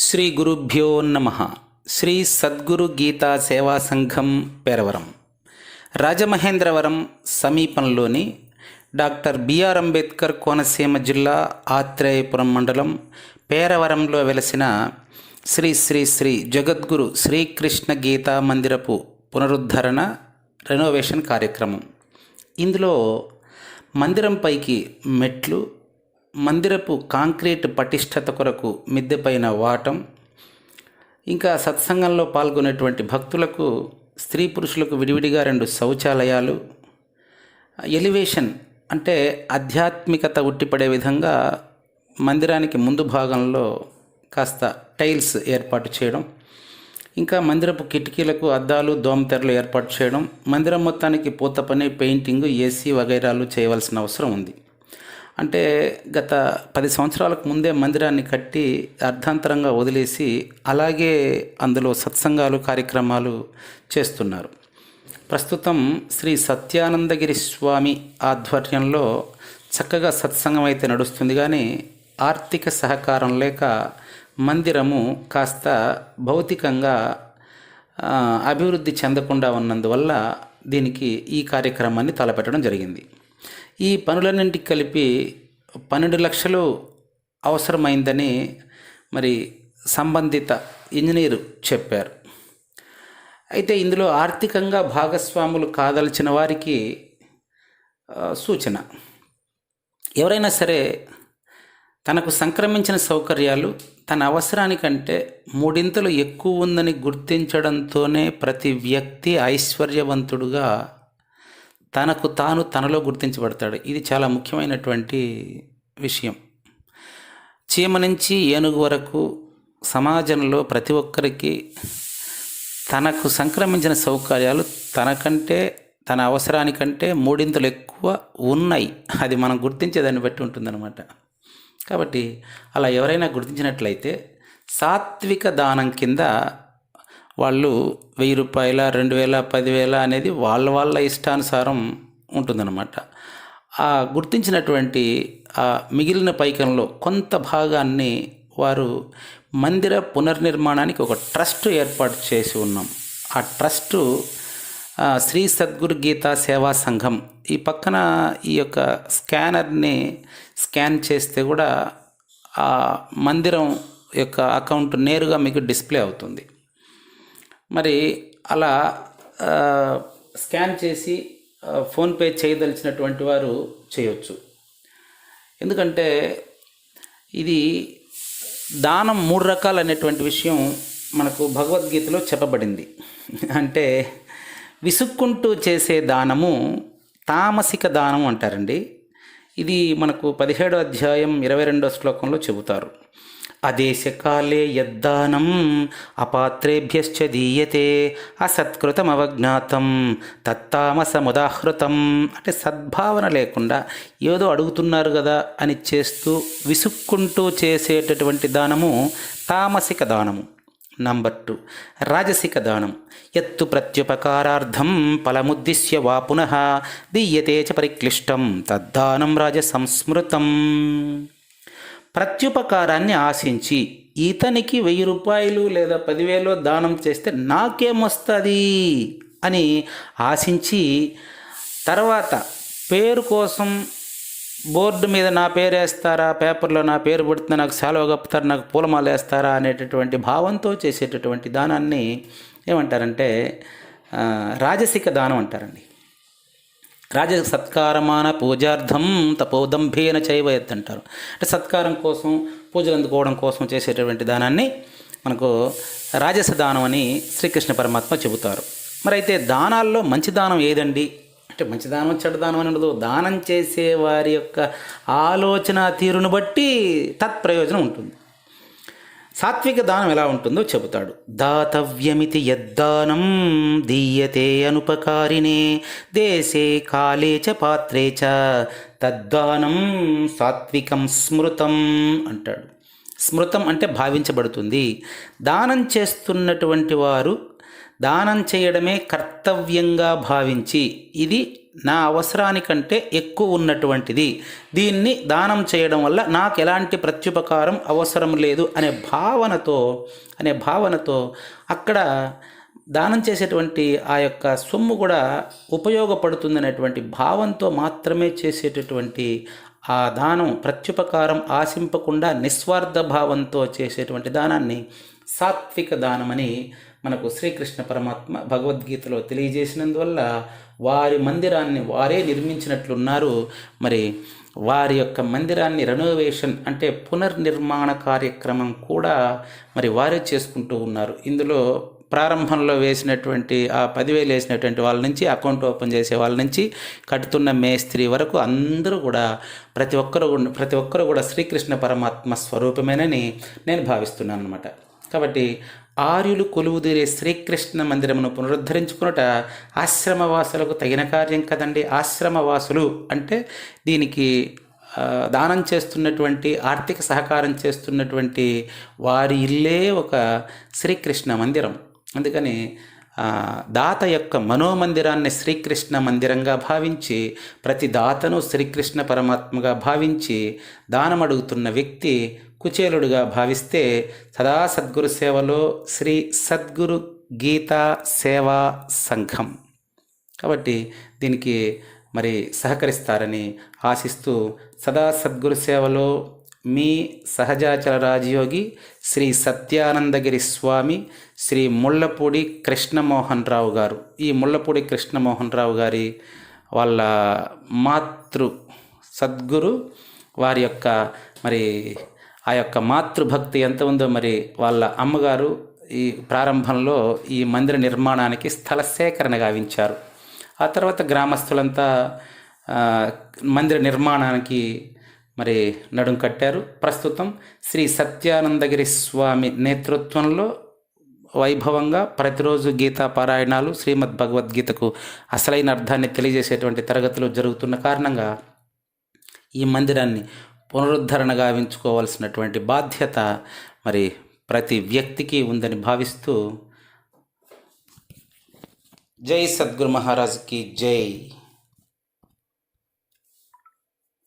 శ్రీ గురుభ్యో నమ. శ్రీ సద్గురు గీతా సేవా సంఘం పేరవరం. రాజమహేంద్రవరం సమీపంలోని డాక్టర్ బిఆర్ అంబేద్కర్ కోనసీమ జిల్లా ఆత్రేయపురం మండలం పేరవరంలో వెలసిన శ్రీ శ్రీ శ్రీ జగద్గురు శ్రీకృష్ణ గీతా మందిరపు పునరుద్ధరణ రెనోవేషన్ కార్యక్రమం. ఇందులో మందిరం పైకి మెట్లు మందిరపు కాంక్రీట్ పటిష్టత కొరకు మిద్దెపైన వాటం ఇంకా సత్సంగంలో పాల్గొనేటువంటి భక్తులకు స్త్రీ పురుషులకు విడివిడిగా రెండు శౌచాలయాలు ఎలివేషన్ అంటే ఆధ్యాత్మికత ఉట్టిపడే విధంగా మందిరానికి ముందు భాగంలో కాస్త టైల్స్ ఏర్పాటు చేయడం ఇంకా మందిరపు కిటికీలకు అద్దాలు దోమతెరలు ఏర్పాటు చేయడం మందిరం మొత్తానికి పూత పని పెయింటింగ్ ఏసీ వగైరాలు చేయవలసిన అవసరం ఉంది. అంటే గత పది సంవత్సరాలకు ముందే మందిరాన్ని కట్టి అర్ధాంతరంగా వదిలేసి అలాగే అందులో సత్సంగాలు కార్యక్రమాలు చేస్తున్నారు. ప్రస్తుతం శ్రీ సత్యానందగిరి స్వామి ఆధ్వర్యంలో చక్కగా సత్సంగం అయితే నడుస్తుంది కానీ ఆర్థిక సహకారం లేక మందిరము కాస్త భౌతికంగా అభివృద్ధి చెందకుండా ఉన్నందువల్ల దీనికి ఈ కార్యక్రమాన్ని తలపెట్టడం జరిగింది. ఈ పనులన్నింటికి కలిపి పన్నెండు లక్షలు అవసరమైందని మరి సంబంధిత ఇంజనీరు చెప్పారు. అయితే ఇందులో ఆర్థికంగా భాగస్వాములు కాదలిచిన వారికి సూచన. ఎవరైనా సరే తనకు సంక్రమించిన సౌకర్యాలు తన అవసరానికంటే మూడింతలు ఎక్కువ ఉందని గుర్తించడంతోనే ప్రతి వ్యక్తి ఐశ్వర్యవంతుడుగా తనకు తాను తనలో గుర్తించబడతాడు. ఇది చాలా ముఖ్యమైనటువంటి విషయం. చీమ నుంచి ఏనుగు వరకు సమాజంలో ప్రతి ఒక్కరికి తనకు సంక్రమించిన సౌకర్యాలు తనకంటే తన అవసరానికంటే మూడింతలు ఎక్కువ ఉన్నాయి. అది మనం గుర్తించే దాన్ని బట్టి ఉంటుందన్నమాట. కాబట్టి అలా ఎవరైనా గుర్తించినట్లయితే సాత్విక దానం కింద వాళ్ళు వెయ్యి రూపాయల రెండు వేల పదివేల అనేది వాళ్ళ వాళ్ళ ఇష్టానుసారం ఉంటుందన్నమాట. ఆ గుర్తించినటువంటి ఆ మిగిలిన పైకంలో కొంత భాగాన్ని వారు మందిర పునర్నిర్మాణానికి ఒక ట్రస్ట్ ఏర్పాటు చేసి ఉన్నాం. ఆ ట్రస్టు శ్రీ సద్గురు గీతా సేవా సంఘం ఈ పక్కన ఈ యొక్క స్కానర్ని స్కాన్ చేస్తే కూడా ఆ మందిరం యొక్క అకౌంట్ నేరుగా మీకు డిస్ప్లే అవుతుంది. మరి అలా స్కాన్ చేసి ఫోన్పే చేయదలిచినటువంటి వారు చేయొచ్చు. ఎందుకంటే ఇది దానం మూడు రకాలు అనేటువంటి విషయం మనకు భగవద్గీతలో చెప్పబడింది. అంటే విసుక్కుంటూ చేసే దానము తామసిక దానం అంటారండి. ఇది మనకు పదిహేడో అధ్యాయం ఇరవై రెండో శ్లోకంలో చెబుతారు. అదేశకాలే యద్దానం అపాత్రేభ్యశ్చ దీయతే అసత్కృతమవజ్ఞాతం తత్తామసముదాహృతం. అంటే సద్భావన లేకుండా ఏదో అడుగుతున్నారు కదా అని చేస్తూ విసుక్కుంటూ చేసేటటువంటి దానము తామసిక దానము. నంబర్ టూ రాజసిక దానం. ఎత్తు ప్రత్యుపకారార్థం ఫలముద్దిశ్య వా పునః దీయతే చ పరిక్లిష్టం తద్దానం రాజసంస్మృతం ప్రత్యుపకారాన్ని ఆశించి ఇతనికి వెయ్యి రూపాయలు లేదా పదివేలు దానం చేస్తే నాకేమొస్తుంది? అని ఆశించి తర్వాత పేరు కోసం బోర్డు మీద నా పేరు వేస్తారా పేపర్లో నా పేరు పుడుతుంది నాకు సెలవు కప్పుతారు? నాకు పూలమాల వేస్తారా? అనేటటువంటి భావంతో చేసేటటువంటి దానాన్ని ఏమంటారంటే రాజసిక దానం అంటారండి. రాజ సత్కారమాన పూజార్థం తపోదంభేన చైవయత్ అంటారు అంటే సత్కారం కోసం పూజలు అందుకోవడం కోసం చేసేటటువంటి దానాన్ని మనకు రాజస దానం అని శ్రీకృష్ణ పరమాత్మ చెబుతారు. మరి అయితే దానాల్లో మంచి దానం ఏదండి? అంటే మంచి దానం చెడ్డ దానం అని ఉండదు. దానం చేసే వారి యొక్క ఆలోచన తీరును బట్టి తత్ప్రయోజనం ఉంటుంది. సాత్విక దానం ఎలా ఉంటుందో చెబుతాడు. దాతవ్యమితి యద్దానం దీయతే అనుపకారిణే దేశే కాలే చ పాత్రే చ తద్దానం సాత్వికం స్మృతం అంటాడు. స్మృతం అంటే భావించబడుతుంది. దానం చేస్తున్నటువంటి వారు దానం చేయడమే కర్తవ్యంగా భావించి ఇది నా అవసరానికంటే ఎక్కువ ఉన్నటువంటిది. దీన్ని దానం చేయడం వల్ల నాకు ఎలాంటి ప్రత్యుపకారం అవసరం లేదు అనే భావనతో అనే భావనతో అక్కడ దానం చేసేటువంటి ఆ యొక్క సొమ్ము కూడా ఉపయోగపడుతుందనేటువంటి భావంతో మాత్రమే చేసేటటువంటి ఆ దానం ప్రత్యుపకారం ఆశింపకుండా నిస్వార్థ భావంతో చేసేటువంటి దానాన్ని సాత్విక దానమని మనకు శ్రీకృష్ణ పరమాత్మ భగవద్గీతలో తెలియజేసినందువల్ల వారి మందిరాన్ని వారే నిర్మించినట్లున్నారు. మరి వారి యొక్క మందిరాన్ని రెనోవేషన్ అంటే పునర్నిర్మాణ కార్యక్రమం కూడా మరి వారే చేసుకుంటూ ఉన్నారు. ఇందులో ప్రారంభంలో వేసినటువంటి ఆ పదివేలు వేసినటువంటి వాళ్ళ నుంచి అకౌంట్ ఓపెన్ చేసే వాళ్ళ నుంచి కట్టుతున్న మేస్త్రి వరకు అందరూ కూడా ప్రతి ఒక్కరు ప్రతి ఒక్కరు కూడా శ్రీకృష్ణ పరమాత్మ స్వరూపమేనని నేను భావిస్తున్నాను అనమాట కాబట్టి ఆర్యులు కొలువుదీరే శ్రీకృష్ణ మందిరమును పునరుద్ధరించుకున్నట ఆశ్రమవాసులకు తగిన కార్యం కదండి. ఆశ్రమవాసులు అంటే దీనికి దానం చేస్తున్నటువంటి ఆర్థిక సహకారం చేస్తున్నటువంటి వారి ఇల్లే ఒక శ్రీకృష్ణ మందిరం. అందుకని దాత యొక్క మనోమందిరాన్ని శ్రీకృష్ణ మందిరంగా భావించి ప్రతి దాతను శ్రీకృష్ణ పరమాత్మగా భావించి దానం అడుగుతున్న వ్యక్తి కుచేలుడుగా భావిస్తే సదా సద్గురు సేవలో శ్రీ సద్గురు గీతా సేవా సంఘం. కాబట్టి దీనికి మరి సహకరిస్తారని ఆశిస్తూ సదా సద్గురు సేవలో మీ సహజాచల రాజయోగి శ్రీ సత్యానందగిరి స్వామి శ్రీ ముళ్ళపూడి కృష్ణమోహన్ రావు గారు. ఈ ముళ్ళపూడి కృష్ణమోహన్ రావు గారి వాళ్ళ మాతృ సద్గురు వారి యొక్క మరి ఆ యొక్క మాతృభక్తి ఎంత ఉందో మరి వాళ్ళ అమ్మగారు ఈ ప్రారంభంలో ఈ మందిర నిర్మాణానికి స్థల సేకరణ గావించారు. ఆ తర్వాత గ్రామస్తులంతా మందిర నిర్మాణానికి మరి నడుం కట్టారు. ప్రస్తుతం శ్రీ సత్యానందగిరి స్వామి నేతృత్వంలో వైభవంగా ప్రతిరోజు గీతా పారాయణాలు శ్రీమద్ భగవద్గీతకు అసలైన అర్థాన్ని తెలియజేసేటువంటి తరగతులు జరుగుతున్న కారణంగా ఈ మందిరాన్ని పునరుద్ధరణ గావించుకోవాల్సినటువంటి బాధ్యత మరి ప్రతి వ్యక్తికి ఉందని భావిస్తూ జై సద్గురు మహారాజ్కి జై.